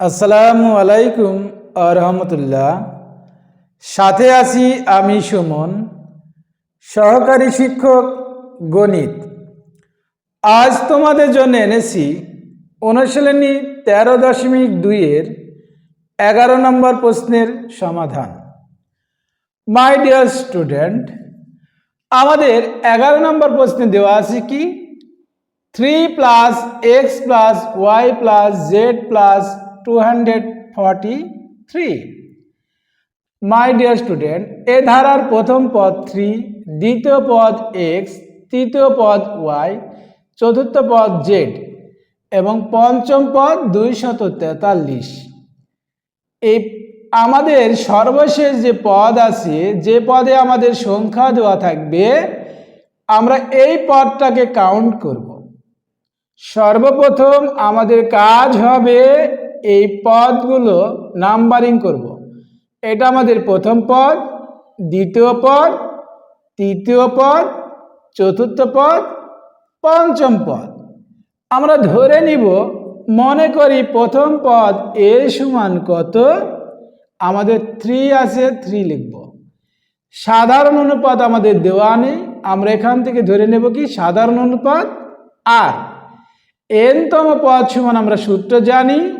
আসসালামু আলাইকুম রহমতুল্লাহ। সাথে আছি আমি সুমন, সহকারী শিক্ষক গণিত। আজ তোমাদের জন্য এনেছি অনুশীলনী তেরো দশমিক দুইয়ের এগারো নম্বর প্রশ্নের সমাধান। মাই ডিয়ার স্টুডেন্ট আমাদের এগারো নম্বর প্রশ্নে দেওয়া আছে কি? Three plus X plus Y plus Z plus two hundred forty three my dear student এ ধারার প্রথম পদ থ্রি দ্বিতীয় পদ এক্স তৃতীয় পদ ওয়াই চতুর্থ পদ জেড এবং পঞ্চম পদ দুইশত তেতাল্লিশ। এই আমাদের সর্বশেষ যে পদ আছে, যে পদে আমাদের সংখ্যা দেওয়া থাকবে, আমরা এই পদটাকে কাউন্ট করব। সর্বপ্রথম আমাদের কাজ হবে এই পদগুলো নাম্বারিং করব। এটা আমাদের প্রথম পদ, দ্বিতীয় পদ, তৃতীয় পদ, চতুর্থ পদ, পঞ্চম পদ। আমরা ধরে নিব, মনে করি প্রথম পদ এ সমান কত? আমাদের থ্রি আছে থ্রি লিখব। সাধারণ অনুপাত আমাদের দেওয়া নেই, আমরা এখান থেকে ধরে নেব কি? সাধারণ অনুপাত আর। এনতম পদ সমান আমরা সূত্র জানি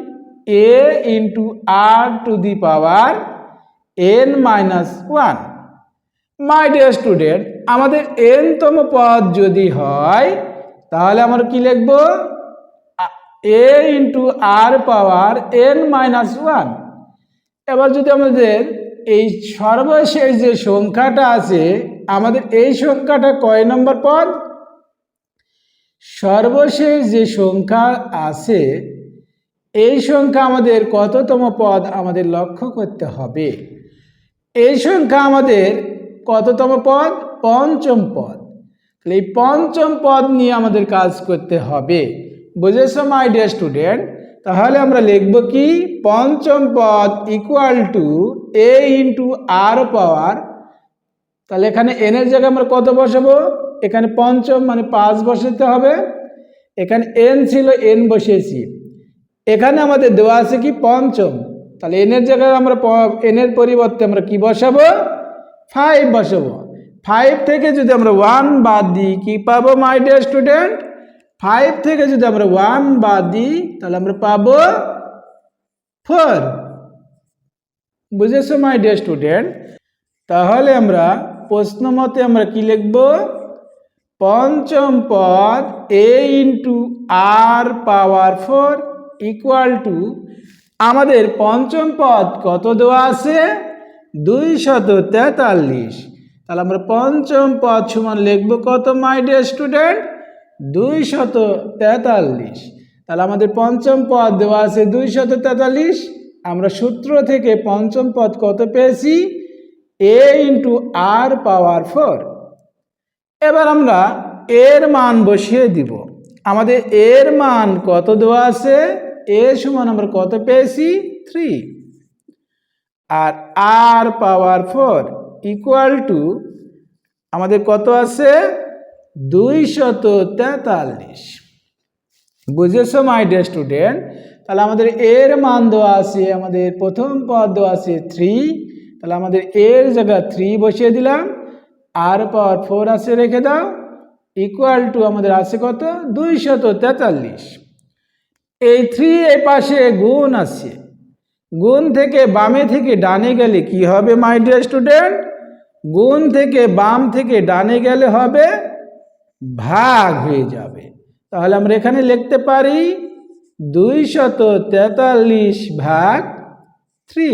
A into R to the power N minus one my dear student আমাদের এনতম পদ যদি হয়, তাহলে আমরা কি লিখব? A into R power N minus one এবার যদি আমাদের এই সর্বশেষ যে সংখ্যাটা আছে, আমাদের এই সংখ্যাটা কয় নম্বর পদ? সর্বশেষ যে সংখ্যা আছে এই সংখ্যা আমাদের কততম পদ আমাদের লক্ষ্য করতে হবে। এই সংখ্যা আমাদের কততম পদ? পঞ্চম পদ। তাহলে এই পঞ্চম পদ নিয়ে আমাদের কাজ করতে হবে। বুঝেছ মাই ডিয়ার স্টুডেন্ট তাহলে আমরা লিখব কি? পঞ্চম পদ equal to A into R power তাহলে এখানে এনের জায়গায় আমরা কত বসাবো? এখানে পঞ্চম মানে পাঁচ বসাতে হবে। এখানে এন ছিল এন বসিয়েছি। এখানে আমাদের দেওয়া আছে কি? পঞ্চম। তাহলে এনের জায়গায় আমরা এনের পরিবর্তে আমরা কি বসাবো? ফাইভ বসাবো। ফাইভ থেকে যদি আমরা ওয়ান বাদ দিই, কি পাবো মাই ডিয়ার স্টুডেন্ট ফাইভ থেকে যদি আমরা ওয়ান বাদ দিই, তাহলে আমরা পাবো ফোর বুঝেছ মাই ডিয়ার স্টুডেন্ট তাহলে আমরা প্রশ্ন মতে আমরা কি লিখব? পঞ্চম পদ A into R power four equal to আমাদের পঞ্চম পদ কত দেওয়া আছে? দুই শত তেতাল্লিশ। তাহলে আমরা পঞ্চম পদ সমান লিখব কত মাই ডিয়ার স্টুডেন্ট দুই শত তেতাল্লিশ। তাহলে আমাদের পঞ্চম পদ দেওয়া আছে দুই শত তেতাল্লিশ। আমরা সূত্র থেকে পঞ্চম পদ কত পেয়েছি? এ ইন্টু আর পাওয়ার ফোর এবার আমরা এর মান বসিয়ে দিব। আমাদের এর মান কত দেওয়া আছে? এ সমান আমরা কত পেয়েছি three R R power four equal to আমাদের কত আছে? দুই শত তেতাল্লিশ বুঝেছ মাই ডিয়ার স্টুডেন্ট তাহলে আমাদের এর মান দেওয়া আছে, আমাদের প্রথম পদ দেওয়া আছে থ্রি তাহলে আমাদের এর জায়গা থ্রি বসিয়ে দিলাম। আর পাওয়ার ফোর আছে, রেখে দাও। ইকুয়াল টু আমাদের আছে কত? দুই শত তেতাল্লিশ এই থ্রি এই পাশে গুণ আছে। গুণ থেকে বামে থেকে ডানে গেলে কি হবে মাই ডিয়ার স্টুডেন্ট গুণ থেকে বাম থেকে ডানে গেলে হবে, ভাগ হয়ে যাবে। তাহলে আমরা এখানে লিখতে পারি দুই শত তেতাল্লিশ ভাগ থ্রি।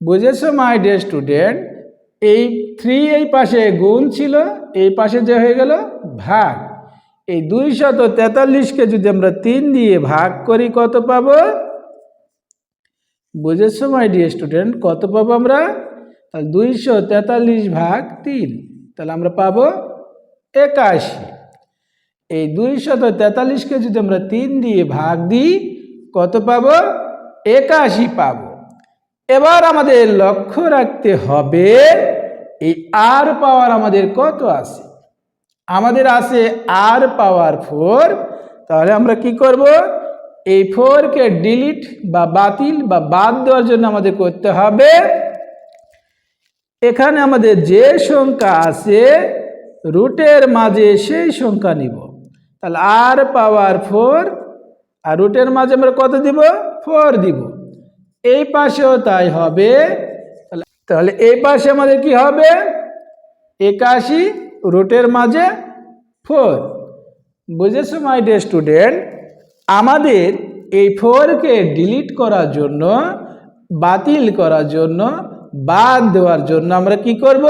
বুঝেছ মাই ডিয়ার স্টুডেন্ট এই থ্রি এই পাশে গুণ ছিল, এই পাশে যে হয়ে গেল, ভাগ। এই দুই শত তেতাল্লিশকে যদি আমরা তিন দিয়ে ভাগ করি, কত পাবো? বুঝেছ মাই ডিয়ার স্টুডেন্ট কত পাবো আমরা? তাহলে দুইশো তেতাল্লিশ ভাগ তিন, তাহলে আমরা পাবো একাশি। এই দুইশত তেতাল্লিশকে যদি আমরা তিন দিয়ে ভাগ দিই, কত পাবো? একাশি পাব। এবার আমাদের লক্ষ্য রাখতে হবে, এই আর পাওয়ার আমাদের কত আছে? আমাদের আছে আর পাওয়ার ফোর তাহলে আমরা কি করব? এই ফোরকে ডিলিট বা বাতিল বা বাদ দেওয়ার জন্য আমাদের করতে হবে। এখানে আমাদের যে সংখ্যা আছে রুটের মাঝে সেই সংখ্যা নিব। তাহলে আর পাওয়ার ফোর আর রুটের মাঝে আমরা কত দিব? ফোর দিব। এই পাশেও তাই হবে। তাহলে এই পাশে আমাদের কি হবে? একাশি রুটের মাঝে ফোর। বুঝেছ মাই ডে স্টুডেন্ট আমাদের এই ফোরকে ডিলিট করার জন্য, বাতিল করার জন্য, বাদ দেওয়ার জন্য আমরা কি করব?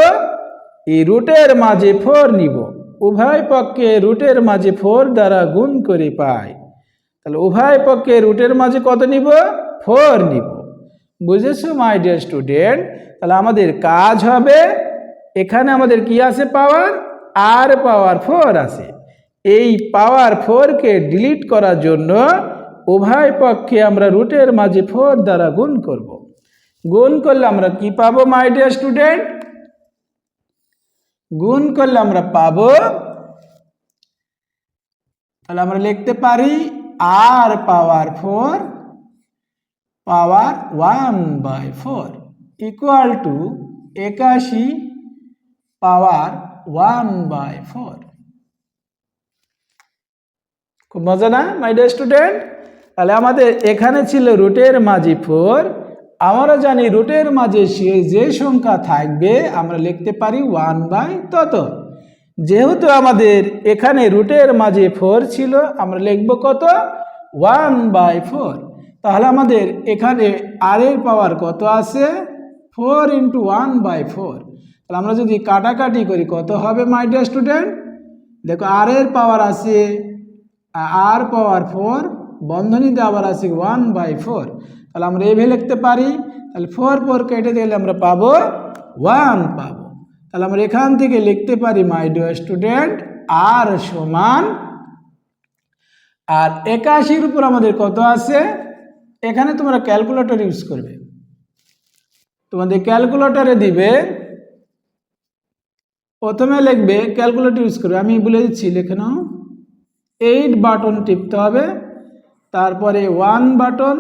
এই রুটের মাঝে ফোর নিব। উভয় পক্ষে রুটের মাঝে ফোর দ্বারা গুণ করে পাই। তাহলে উভয় পক্ষে রুটের মাঝে কত নিব? ফোর নিব। বুঝেছ মাই ডিয়ার স্টুডেন্ট তাহলে আমাদের কাজ হবে এখানে আমাদের কি আছে? পাওয়ার আর পাওয়ার ফোর আছে। এই পাওয়ার ফোরকে ডিলিট করার জন্য উভয় পক্ষে আমরা রুটের মাঝে ফোর দ্বারা গুণ করব। গুণ করলে আমরা কি পাবো মাই ডিয়ার স্টুডেন্ট গুণ করলে আমরা পাব, তাহলে আমরা লিখতে পারি R power four power one by four equal to একাশি পাওয়ার ওয়ান বাই ফোর। খুব মজা না মাই ডিয়ার স্টুডেন্ট তাহলে আমাদের এখানে ছিল রুটের মাঝে ফোর। আমরা জানি রুটের মাঝে সে যে সংখ্যা থাকবে, আমরা লিখতে পারি ওয়ান বাই তত। যেহেতু আমাদের এখানে রুটের মাঝে ফোর ছিল, আমরা লিখব কত? One by four. তাহলে আমাদের এখানে আর এর পাওয়ার কত আছে? Four into one by four. তাহলে আমরা যদি কাটাকাটি করি, কত হবে মাই ডিয়ার স্টুডেন্ট দেখো আর এর পাওয়ার আছে আর পাওয়ার ফোর বন্ধনীতে আবার আছে ওয়ান বাই ফোর তাহলে আমরা এভাবে লিখতে পারি, তাহলে ফোর ফোর কেটে দিলে আমরা পাবো ওয়ান পাবো। তাহলে আমরা এখান থেকে লিখতে পারি মাই ডিয়ার স্টুডেন্ট আর সমান আর একাশির উপর আমাদের কত আছে? এখানে তোমরা ক্যালকুলেটর ইউজ করবে। তোমাদের ক্যালকুলেটরে দিবে প্রথমে লিখবে ক্যালকুলেটর ইউজ করবে। আমি বলে দিচ্ছি, লিখে নাও। এইট বাটন টিপতে হবে, তারপরে ওয়ান বাটন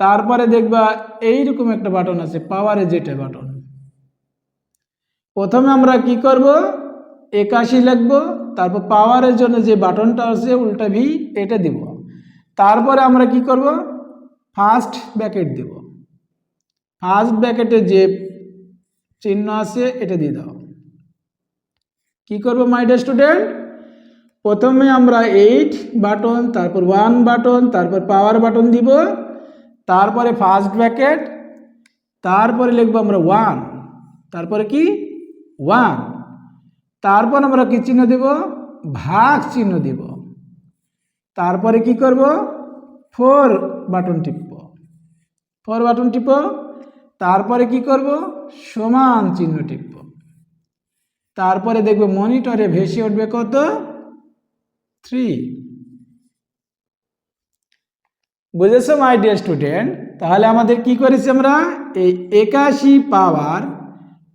তারপরে দেখবা এইরকম একটা বাটন আছে পাওয়ারে যেটা বাটন প্রথমে আমরা কি করব? একাশি লিখব, তারপর পাওয়ারের জন্য যে বাটনটা আছে, উল্টা ভি এটা দিব। তারপরে আমরা কি করব? ফার্স্ট ব্যাকেট দেব। ফার্স্ট ব্যাকেটে যে চিহ্ন আছে, এটা দিয়ে দাও। কি করব মাই স্টুডেন্ট প্রথমে আমরা এইট বাটন তারপর ওয়ান বাটন তারপর পাওয়ার বাটন দিব, তারপরে ফার্স্ট ব্র্যাকেট তারপরে লিখব আমরা ওয়ান তারপরে কি? ওয়ান তারপর আমরা কি চিহ্ন দেব? ভাগ চিহ্ন দিব, তারপরে কি করব? ফোর বাটন টিপব ফোর বাটন টিপ তারপরে কি করব? সমান চিহ্ন টিপব তারপরে দেখবে মনিটরে ভেসে উঠবে কত? থ্রি। বুঝেছ মাই ডিয়ার স্টুডেন্ট তাহলে আমাদের কি করেছি আমরা? এই একাশি পাওয়ার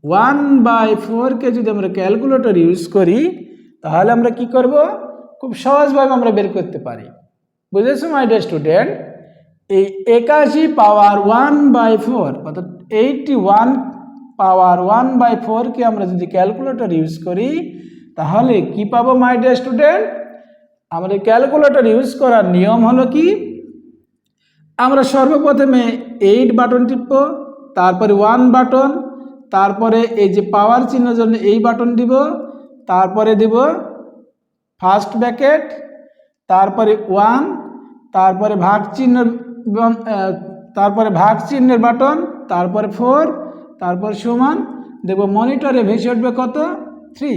ওয়ান বাই ফোরকে যদি আমরা ক্যালকুলেটর ইউজ করি, তাহলে আমরা কি করব? খুব সহজভাবে আমরা বের করতে পারি। বুঝেছ মাই ডিয়ার স্টুডেন্ট এই একাশি পাওয়ার ওয়ান বাই ফোর অর্থাৎ eighty one power one by ফোরকে আমরা যদি ক্যালকুলেটর ইউজ করি, তাহলে কি পাবো মাই ডিয়ার স্টুডেন্ট আমাদের ক্যালকুলেটর ইউজ করার নিয়ম হলো কি? আমরা সর্বপ্রথমে এইট বাটন টিপব, তারপরে ওয়ান বাটন তারপরে এই যে পাওয়ার চিহ্নের জন্য এই বাটন দিব, তারপরে দিব ফার্স্ট ব্যাকেট তারপরে ওয়ান তারপরে ভাগ চিহ্ন তারপরে ভাগ চিহ্নের বাটন তারপরে ফোর তারপর সমান দেখব মনিটরে ভেসে উঠবে কত? থ্রি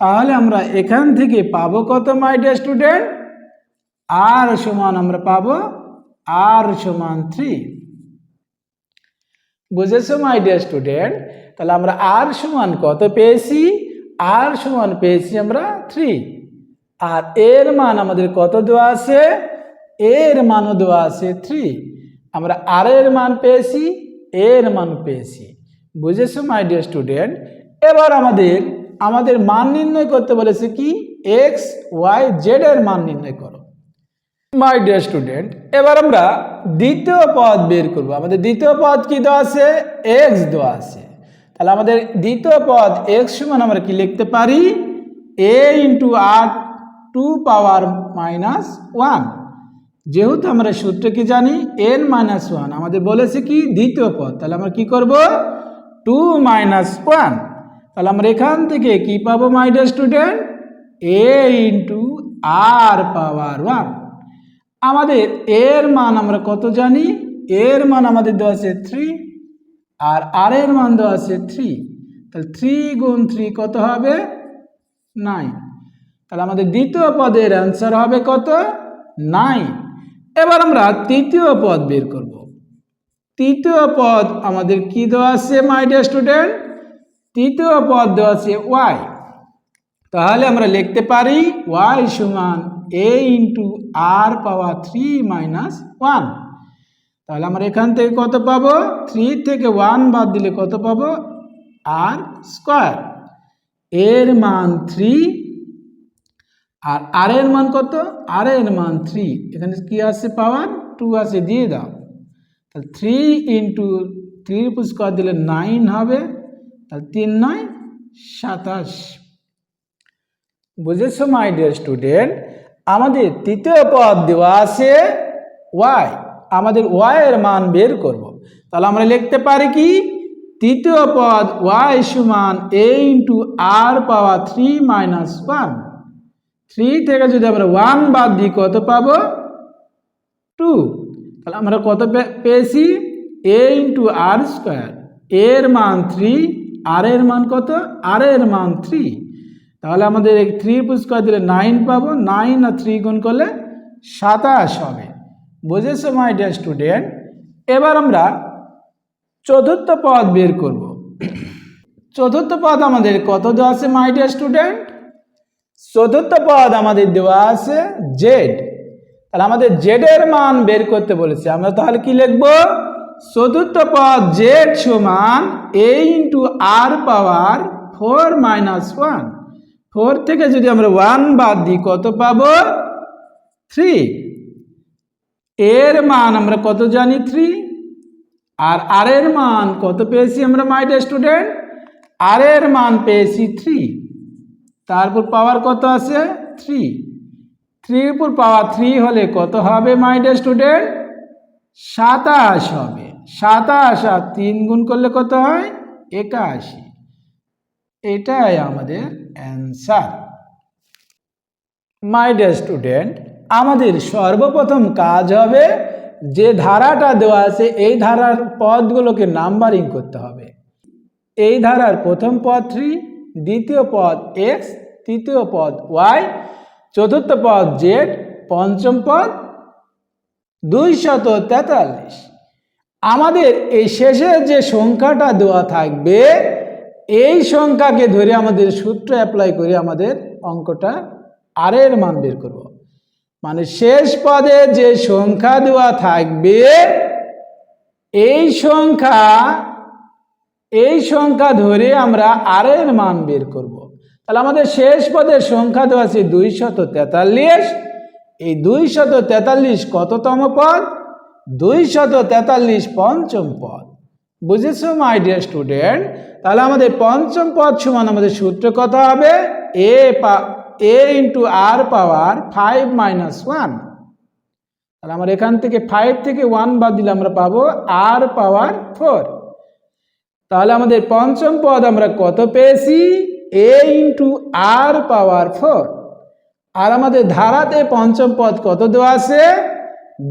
তাহলে আমরা এখান থেকে পাবো কত মাই ডিয়ার স্টুডেন্ট আর সমান আমরা পাবো আর সমান থ্রি বুঝেছ মাই ডিয়ার স্টুডেন্ট তাহলে আমরা আর সমান কত পেয়েছি? আর সমান পেয়েছি আমরা থ্রি আর এর মান আমাদের কত দেওয়া আছে? এর মানও দেওয়া আছে থ্রি আমরা আর এর মান পেয়েছি, এর মান পেয়েছি। বুঝেছ মাই ডিয়ার স্টুডেন্ট এবার আমাদের আমাদের মান নির্ণয় করতে বলেছে কি? এক্স ওয়াই জেড এর মান নির্ণয় করো। মাই ডিয়ার স্টুডেন্ট এবার আমরা দ্বিতীয় পদ বের করব। আমাদের দ্বিতীয় পদ কি দেওয়া আছে? এক্স দেওয়া আছে। তাহলে আমাদের দ্বিতীয় পদ এক্স সমান আমরা কি লিখতে পারি? A into R to power minus one যেহেতু আমরা সূত্র কি জানি? এন মাইনাস ওয়ান আমাদের বলেছে কি? দ্বিতীয় পদ। তাহলে আমরা কি করব? Two minus one. তাহলে আমরা এখান থেকে কি পাবো my dear student A into R power one আমাদের এর মান আমরা কত জানি? এর মান আমাদের দেওয়া আছে থ্রি আর আর এর মান দেওয়া আছে থ্রি তাহলে থ্রি গুণ থ্রি কত হবে? নাইন তাহলে আমাদের দ্বিতীয় পদের অ্যান্সার হবে কত? নাইন এবার আমরা তৃতীয় পদ বের করব। তৃতীয় পদ আমাদের কি দেওয়া আছে মাই ডিয়ার স্টুডেন্ট তৃতীয় পদ দেওয়া আছে ওয়াই তাহলে আমরা লিখতে পারি ওয়াই সমান A into R power three minus one তাহলে আমরা এখান থেকে কত পাবো? থ্রি থেকে ওয়ান বাদ দিলে কত পাবো? আর স্কোয়ার এর মান থ্রি আর আর এর মান কত? আর এর মান থ্রি এখানে কি আছে? পাওয়ার টু আছে, দিয়ে দাও। তাহলে থ্রি ইন্টু থ্রি স্কোয়ার দিলে নাইন হবে, তাহলে তিন নয়, সাতাশ। বুঝেছ মাই ডিয়ার স্টুডেন্ট আমাদের তৃতীয় পদ দেওয়া আছে ওয়াই আমাদের ওয়াই এর মান বের করব। তাহলে আমরা লিখতে পারি কি? তৃতীয় পদ ওয়াই সমান A into R power three minus one three থেকে যদি আমরা ওয়ান বাদ দিই, কত পাবো? টু তাহলে আমরা কত পেয়েছি? এ ইন্টু আর স্কোয়ার এর মান থ্রি আর এর মান কত? আর এর মান থ্রি তাহলে আমাদের থ্রি স্কোয়ার দিলে নাইন পাবো। নাইন আর থ্রি গুণ করলে সাতাশ হবে। বুঝেছ মাই ডিয়ার স্টুডেন্ট এবার আমরা চতুর্থ পদ বের করব। চতুর্থ পদ আমাদের কত দেওয়া আছে মাই ডিয়ার স্টুডেন্ট চতুর্থ পদ আমাদের দেওয়া আছে জেড তাহলে আমাদের জেড এর মান বের করতে বলেছে। আমরা তাহলে কি লিখব? চতুর্থ পদ জেড সমান A into R power four minus one four থেকে যদি আমরা ওয়ান বাদ দিই, কত পাব? থ্রি এর মান আমরা কত জানি? থ্রি আর আর এর মান কত পেয়েছি আমরা মাই স্টুডেন্ট আর এর মান পেয়েছি থ্রি তারপর পাওয়ার কত আছে? থ্রি থ্রির উপর পাওয়ার থ্রি হলে কত হবে মাই স্টুডেন্ট সাতাশ হবে। সাতাশ আর তিন গুণ করলে কত হয়? একাশি। এটাই আমাদের অ্যান্সার মাই ডিয়ার স্টুডেন্ট আমাদের সর্বপ্রথম কাজ হবে যে ধারাটা দেওয়া আছে, এই ধারার পদগুলোকে নাম্বারিং করতে হবে। এই ধারার প্রথম পদ থ্রি দ্বিতীয় পদ এক্স তৃতীয় পদ ওয়াই চতুর্থ পদ জেড পঞ্চম পদ দুইশত তেতাল্লিশ। আমাদের এই শেষে যে সংখ্যাটা দেওয়া থাকবে, এই সংখ্যাকে ধরে আমাদের সূত্র অ্যাপ্লাই করে আমাদের অঙ্কটা আর এর মান বের করব। মানে শেষ পদে যে সংখ্যা দেওয়া থাকবে, এই সংখ্যা এই সংখ্যা ধরে আমরা আর এর মান বের করব। তাহলে আমাদের শেষ পদের সংখ্যা দেওয়া আছে দুইশত তেতাল্লিশ এই দুইশত তেতাল্লিশ কততম পদ? দুইশত তেতাল্লিশ পঞ্চম পদ। বুঝেছ মাই ডিয়ার স্টুডেন্ট তাহলে আমাদের পঞ্চম পদ সমান আমাদের সূত্র কত হবে? এ পা A into R power five minus one তাহলে আমরা এখান থেকে ফাইভ থেকে ওয়ান বাদ দিলে আমরা পাবো আর পাওয়ার ফোর তাহলে আমাদের পঞ্চম পদ আমরা কত পেয়েছি? এ ইন্টু আর পাওয়ার ফোর আর আমাদের ধারাতে পঞ্চম পদ কত দেওয়া আছে?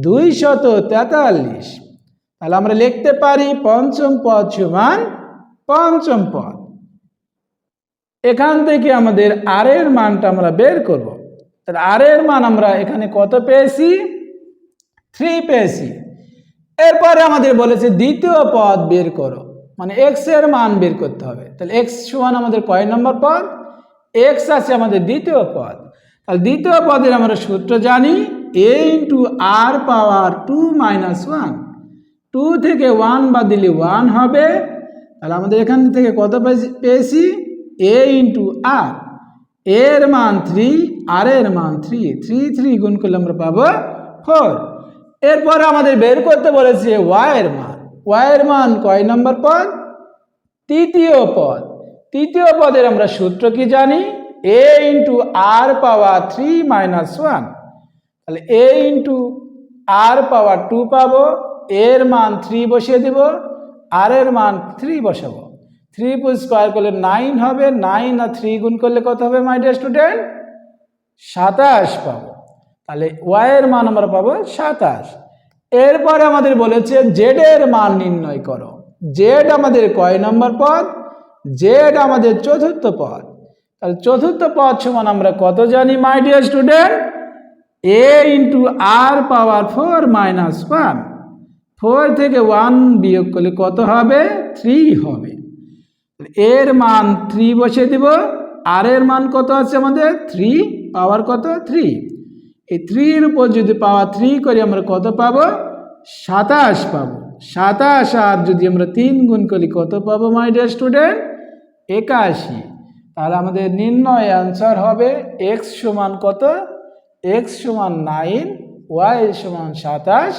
দুইশত তেতাল্লিশ। তাহলে আমরা লিখতে পারি পঞ্চম পদ সমান পঞ্চম পদ। এখান থেকে আমাদের আর এর মানটা আমরা বের করব। তাহলে আর এর মান আমরা এখানে কত পেয়েছি? থ্রি পেয়েছি। এরপরে আমাদের বলেছে দ্বিতীয় পদ বের করো। মানে এক্সের মান বের করতে হবে। তাহলে এক্স সমান আমাদের কয় নম্বর পদ এক্স আছে আমাদের দ্বিতীয় পদ। তাহলে দ্বিতীয় পদের আমরা সূত্র জানি A into R power two minus one two থেকে ওয়ান বাদ দিলে ওয়ান হবে। তাহলে আমাদের এখান থেকে কত পেয়েছি- এ ইন্টু আর এর মান থ্রি আর এর মান থ্রি থ্রি থ্রি গুণ করলে আমরা পাবো ফোর এরপর আমাদের বের করতে বলেছে ওয়াইয়ের মান। ওয়াইয়ের মান কয় নম্বর পদ? তৃতীয় পদ। তৃতীয় পদের আমরা সূত্র কি জানি? A into R power three minus one তাহলে A into R power two পাবো, এর মান থ্রি বসিয়ে দিব আর এর মান থ্রি বসাবো। থ্রি স্কোয়ার করলে নাইন হবে নাইন আর থ্রি গুণ করলে কত হবে মাই ডিয়ার স্টুডেন্ট সাতাশ পাবো। তাহলে ওয়াইয়ের মান আমরা পাবো সাতাশ। এরপরে আমাদের বলেছে, জেড এর মান নির্ণয় করো। জেড আমাদের কয় নম্বর পদ? জেড আমাদের চতুর্থ পদ। তাহলে চতুর্থ পদ সমান আমরা কত জানি my dear student A into R power four minus one four থেকে ওয়ান বিয়োগ করলে কত হবে? থ্রি হবে। এর মান থ্রি বসিয়ে দিব। আর এর মান কত আছে আমাদের? থ্রি পাওয়ার কত? থ্রি এই থ্রির উপর যদি পাওয়া থ্রি করি আমরা কত পাবো? সাতাশ পাবো। সাতাশ আর যদি আমরা তিন গুণ করি, কত পাবো মাই ডিয়ার স্টুডেন্ট একাশি। তাহলে আমাদের নির্ণয় অ্যান্সার হবে এক্স সমান কত? এক্স সমান নাইন ওয়াই সমান সাতাশ,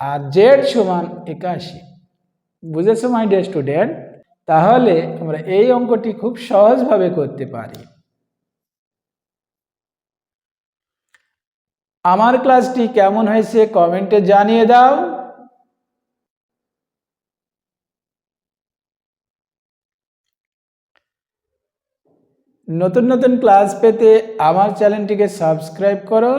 আর জেড সমান একাশি। বুঝেছ মাই ডিয়ার স্টুডেন্ট তাহলে আমরা এই অঙ্কটি খুব সহজভাবে করতে পারি। আমার ক্লাসটি কেমন হয়েছে কমেন্টে জানিয়ে দাও। নতুন নতুন ক্লাস পেতে আমার চ্যানেলটিকে সাবস্ক্রাইব করো।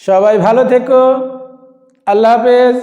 সবাই ভালো থেকো। আল্লাহ হাফেজ।